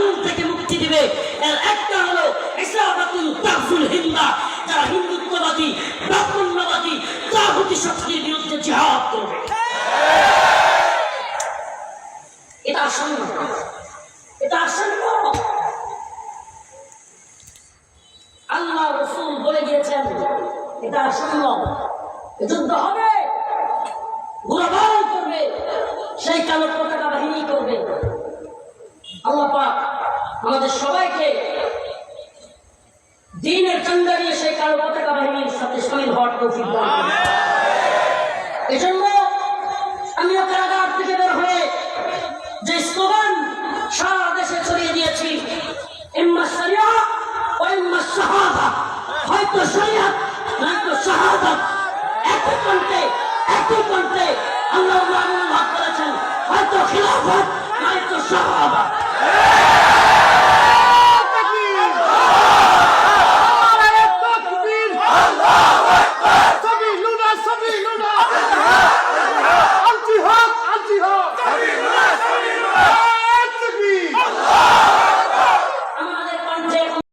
আগুন থেকে মুক্তি দিবে। এর একটা হলো ইসলামাতুল তাফুল হিন্দা, যারা হিন্দুত্ববাদী, ব্রাহ্মণ্যবাদী, তাহুতি শক্তির বিরুদ্ধে জিহাদ করবে। এটা এটা আল্লাহ রসুল বলে গিয়েছেন এটা যুদ্ধ হবে করবে, সেই কালো পতাকা বাহিনী করবে আল্লাহ পাক আমাদের সবাইকে দিনের চান্দা দিয়ে সেই কালো পতাকা বাহিনীর সাথে সামিল হওয়ার তৌফিক। এজন্য আমিও কারাগার থেকে বের হয়ে যে স্লোগান সারা দেশে ছড়িয়ে দিয়েছি, ইম্মা শরিয়া ও হয়তো শরিয়াত, নয়তো শাহাদাত। একই কণ্ঠে একই কণ্ঠে আল্লাহ করেছেন। হয়তো খিলাফত, নয়তো শাহাদা আল্লাহু আকবার